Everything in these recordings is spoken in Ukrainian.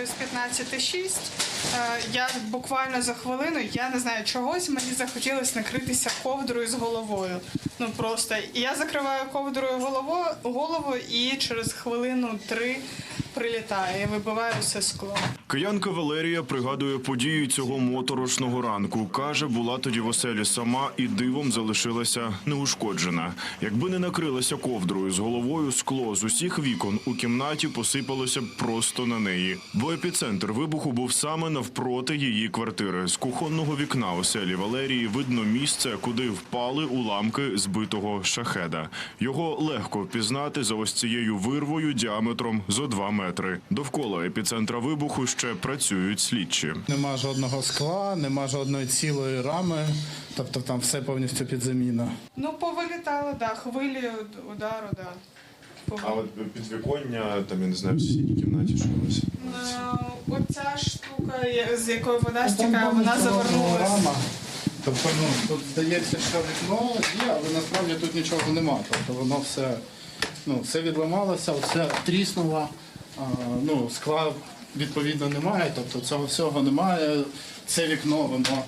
без 15,6. Е, Я буквально за хвилину, я не знаю чогось, мені захотілося накритися ковдрою з головою. Ну просто я закриваю ковдрою голову, голову і через хвилину три прилітає і вибиває все скло. Киянка Валерія пригадує події цього моторошного ранку. Каже, була тоді в оселі сама і дивом залишилася неушкоджена. Якби не накрилася ковдрою з головою, скло з усіх вікон у кімнаті посипалося б просто на неї. Бо епіцентр вибуху був саме навпроти її квартири. З кухонного вікна оселі Валерії видно місце, куди впали уламки збитого шахеда. Його легко впізнати за ось цією вирвою діаметром зо 2 метри. Довкола епіцентра вибуху ще працюють слідчі. Нема жодного скла, нема жодної цілої рами, тобто там все повністю під заміну. Ну, повилітали, да, хвилі удару, да. Повилітали. от підвіконня, там я не знаю, в сусідній кімнаті щось. Е, Оця штука, з якої вода стікає, вона завернулася. Тобто, ну, тут здається, що вікно є, але насправді тут нічого нема. Тобто воно все, ну, все відламалося, все тріснуло, а, ну, скла відповідно немає, тобто цього всього немає. Це вікно, воно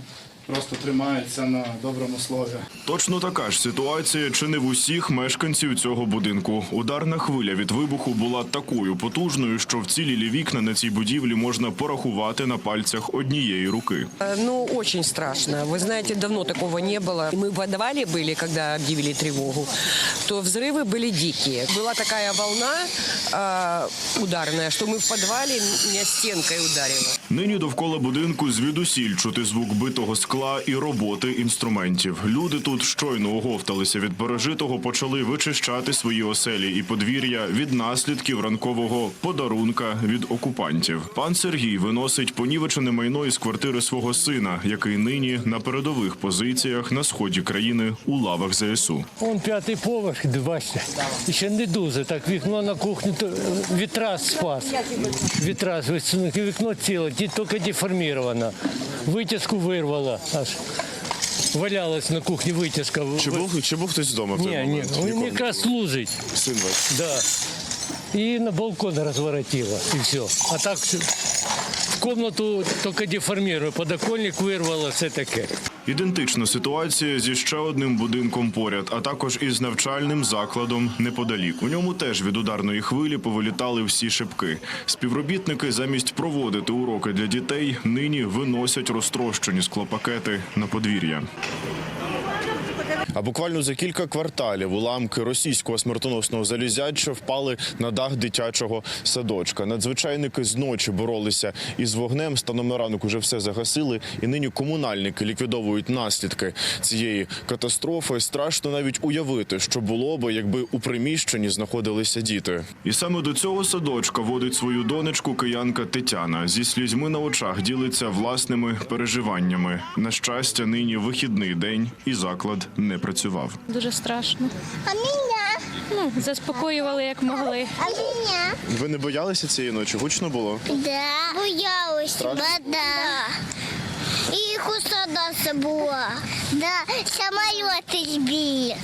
просто тримається на доброму слові. Точно така ж ситуація чи не в усіх мешканців цього будинку. Ударна хвиля від вибуху була такою потужною, що вцілілі вікна на цій будівлі можна порахувати на пальцях однієї руки. Э, Ну, очень страшно. Вы знаете, давно такого не было. Мы в подвале были, когда объявили тревогу, то взрывы были дикие. Была такая волна э, ударная, что мы в подвале меня стенкой ударило. Нині довкола будинку звідусіль чути звук битого скла і роботи інструментів. Люди тут щойно оговталися від пережитого, почали вичищати свої оселі і подвір'я від наслідків ранкового подарунка від окупантів. Пан Сергій виносить понівечене майно із квартири свого сина, який нині на передових позиціях на сході країни у лавах ЗСУ. Он п'ятий поверх, бачите, ще не дуже. Так вікно на кухні, то вітрас спас. Вітрас, висунув, вікно ціле, ті- тільки деформовано. Витяжку вирвало аж. Валялась на кухні витяжка. Чи був чи був хтось вдома? в той Ні, ні, момент? він Нікого. якраз служить. Син ваш. Да. І на балкон розворотило, і все. А так в комнату тільки деформує, подоконник вирвало, все таке. Ідентична ситуація зі ще одним будинком поряд, а також із навчальним закладом неподалік. У ньому теж від ударної хвилі повилітали всі шибки. Співробітники замість проводити уроки для дітей нині виносять розтрощені склопакети на подвір'я. А буквально за кілька кварталів уламки російського смертоносного залізяча впали на дах дитячого садочка. Надзвичайники зночі боролися із вогнем. Станом на ранок уже все загасили, і нині комунальники ліквідовують наслідки цієї катастрофи. Страшно навіть уявити, що було би, якби у приміщенні знаходилися діти. І саме до цього садочка водить свою донечку киянка Тетяна. Зі слізьми на очах ділиться власними переживаннями. На щастя, нині вихідний день, і заклад не працював. Дуже страшно. А меня? Ну, заспокоювали як могли. А меня? Ви не боялися цієї ночі? Гучно було? Да. Боялась. Да. І хусадаса була. Да. Самоліти збили.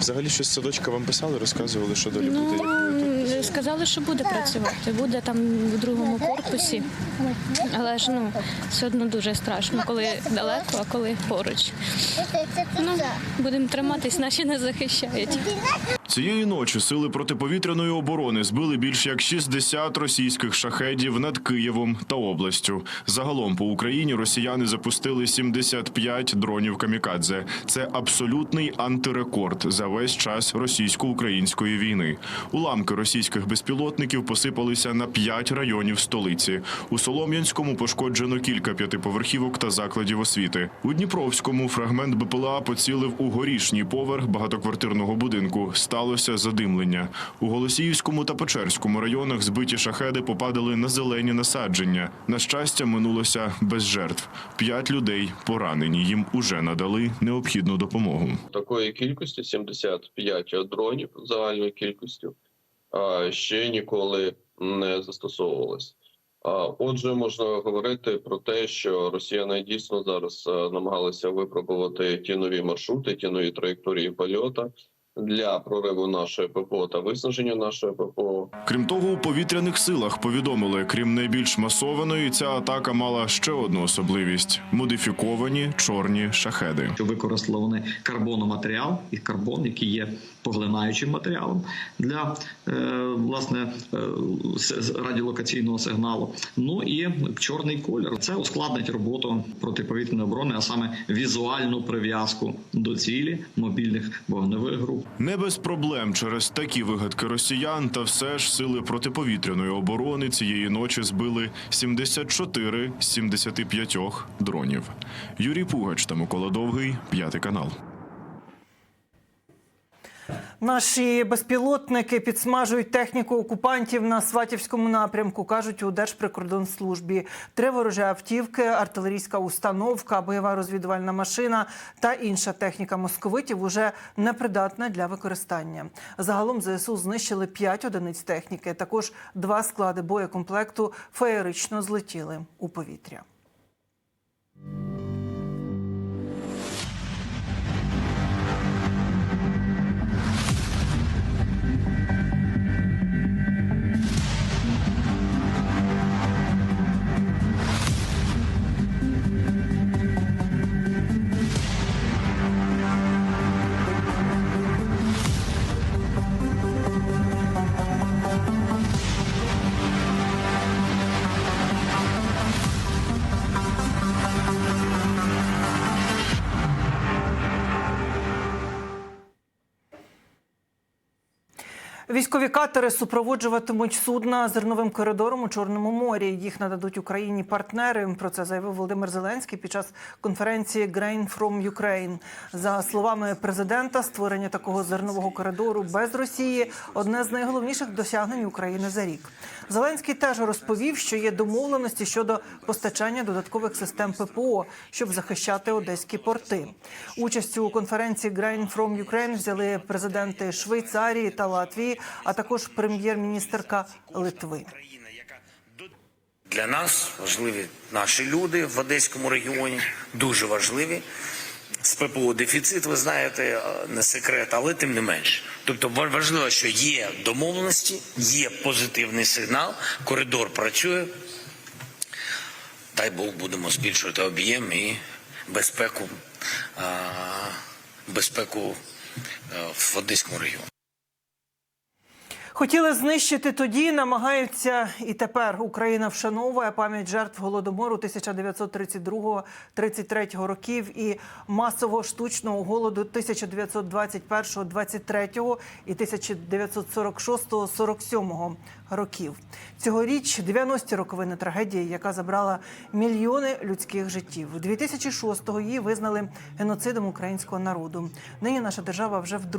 Взагалі щось садочка вам писали, розказували, що далі Ну, буде. Тут? Сказали, що буде працювати. Буде там в другому корпусі. Але ж ну, все одно дуже страшно, коли далеко, а коли поруч. Ну, будемо триматись, наші не захищають. Цієї ночі сили протиповітряної оборони збили більш як 60 російських шахедів над Києвом та областю. Загалом по Україні росіяни запустили 75 дронів камікадзе. Це абсолютний антирекорд за весь час російсько-української війни. Уламки російських безпілотників посипалися на 5 районів столиці. У Солом'янському пошкоджено кілька п'ятиповерхівок та закладів освіти. У Дніпровському фрагмент БПЛА поцілив у горішній поверх багатоквартирного будинку. Сталося задимлення. У Голосіївському та Печерському районах збиті шахеди попадали на зелені насадження. На щастя, минулося без жертв. П'ять людей поранені. Їм уже надали необхідну допомогу. такої кількості 75 дронів загальною кількістю ще ніколи не застосовувалось. Отже, можна говорити про те, що росіяни дійсно зараз намагалися випробувати ті нові маршрути, ті нові траєкторії польоту, для прориву нашої ППО та виснаження нашої ППО. Крім того, у повітряних силах повідомили, крім найбільш масованої, ця атака мала ще одну особливість: модифіковані чорні шахеди. що використали вони карбономатеріал і карбон, який є поглинаючим матеріалом для е, власне е, з- радіолокаційного сигналу. Ну і чорний колір це ускладнить роботу протиповітряної оборони, а саме візуальну прив'язку до цілі мобільних вогневих груп. Не без проблем через такі вигадки росіян, та все ж сили протиповітряної оборони цієї ночі збили 74 з 75 дронів. Юрій Пугач та Микола Довгий, п'ятий канал. Наші безпілотники підсмажують техніку окупантів на Сватівському напрямку, кажуть у Держприкордонслужбі. Три ворожі автівки, артилерійська установка, бойова розвідувальна машина та інша техніка московитів уже непридатна для використання. Загалом ЗСУ знищили п'ять одиниць техніки. Також два склади боєкомплекту феєрично злетіли у повітря. Військові катери супроводжуватимуть судна зерновим коридором у Чорному морі. Їх нададуть Україні партнери. Про це заявив Володимир Зеленський під час конференції Grain from Ukraine. За словами президента, створення такого зернового коридору без Росії одне з найголовніших досягнень України за рік. Зеленський теж розповів, що є домовленості щодо постачання додаткових систем ППО, щоб захищати одеські порти. Участь у конференції Grain from Ukraine взяли президенти Швейцарії та Латвії, а також прем'єр-міністерка Литви. Для нас важливі наші люди в Одеському регіоні, дуже важливі. З ППО дефіцит, ви знаєте, не секрет, але тим не менше. Тобто важливо, що є домовленості, є позитивний сигнал, коридор працює. Дай Бог будемо збільшувати об'єм і безпеку, безпеку е, в Одеському регіоні. Хотіли знищити тоді, намагаються і тепер. Україна вшановує пам'ять жертв голодомору 1932-33 років і масового штучного голоду 1921-23 і 1946-47 років. Цьогоріч 90-ті роковини трагедії, яка забрала мільйони людських життів. 2006-го її визнали геноцидом українського народу. Нині наша держава вже вдруге